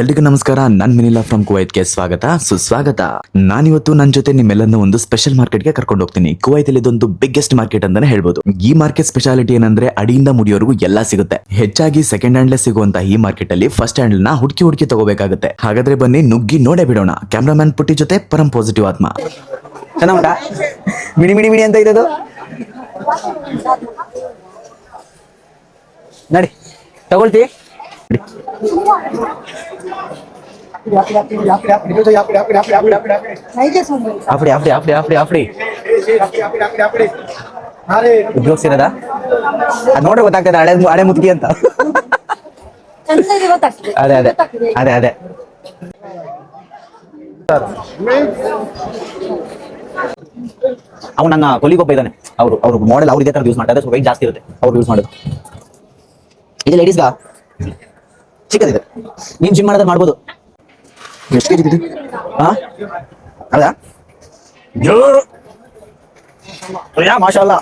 ಎಲ್ರಿಗೂ ನಮಸ್ಕಾರ. ನನ್ ಮಿನಿಲಾ ಫ್ರಮ್ ಕುವೈತ್ಗೆ ಸ್ವಾಗತ. ಸುಸ್ವಾಗತ ನಾನಿವತ್ತು ನನ್ನ ಜೊತೆ ನಿಮ್ಮೆಲ್ಲರನ್ನ ಒಂದು ಸ್ಪೆಷಲ್ ಮಾರ್ಕೆಟ್ಗೆ ಕರ್ಕೊಂಡು ಹೋಗ್ತೀನಿ. ಕುವೈತ್ ಇದೊಂದು ಬಿಗ್ಗೆಸ್ಟ್ ಮಾರ್ಕೆಟ್ ಅಂತಾನೆ ಹೇಳ್ಬೋದು. ಈ ಮಾರ್ಕೆಟ್ ಸ್ಪೆಷಾಲಿಟಿ ಏನಂದ್ರೆ ಅಡಿಯಿಂದ ಮುಡಿಯೋರ್ಗೂ ಎಲ್ಲಾ ಸಿಗುತ್ತೆ. ಹೆಚ್ಚಾಗಿ ಸೆಕೆಂಡ್ ಹ್ಯಾಂಡ್ಲೆ ಸಿಗುವಂತ ಈ ಮಾರ್ಕೆಟ್ ಅಲ್ಲಿ ಫಸ್ಟ್ ಹ್ಯಾಂಡ್ನ ಹುಡುಕಿ ಹುಡುಕಿ ತಗೋಬೇಕಾಗುತ್ತೆ. ಹಾಗಾದ್ರೆ ಬನ್ನಿ ನುಗ್ಗಿ ನೋಡೇ ಬಿಡೋಣ. ಕ್ಯಾಮ್ರಾಮನ್ ಪುಟ್ಟಿ ಜೊತೆ ಪರಂ ಪಾಸಿಟಿವ್ ಆತ್ಮ. ಮಿಡಿ ಮಿಡಿ ಮಿಡಿ ಅಂತ ಇರೋದು ನಡಿ. ತಗೊಳ್ತಿ. ಆಫ್ಡಿ ಆಫ್ಡಿ ಆಫ್ಡಿ ಆಫ್ಡಿ ಆಫ್ಡಿ ಉದ್ಯೋಗಿಸಿರದ ಅದ್ ನೋಡ್ರೆ ಗೊತ್ತಾಗ್ತದೆ, ಹಳೆ ಹಳೆ ಮುದ್ಗಿ ಅಂತ. ಅದೇ ಅದೇ. ಅದೇ ಅದೇ. ಅವ್ನು ನನ್ನ ಕೊಲಿಗೊಬ್ಬ ಇದ್ದಾನೆ. ಅವರು, ಅವ್ರು ಮಾಡೆಲ್ ಅವ್ರು ಇದೇ ತರ ಯೂಸ್ ಮಾಡ್ತಾರೆ ಸೊ ವೆಯ್ಟ್ ಜಾಸ್ತಿ ಇರುತ್ತೆ. ಅವ್ರು ಯೂಸ್ ಮಾಡೋದು. ಇದು ಲೇಡೀಸ್ಗಾ ಚಿಕ್ಕದಿದೆ. ನೀನ್ ಜಿಮ್ ಮಾಡೋದ್ರೆ ಮಾಡ್ಬೋದು. ಎಷ್ಟು ಕೆಜಿ ಇದೆ ಮಾಶಾ ಅಲ್ಲ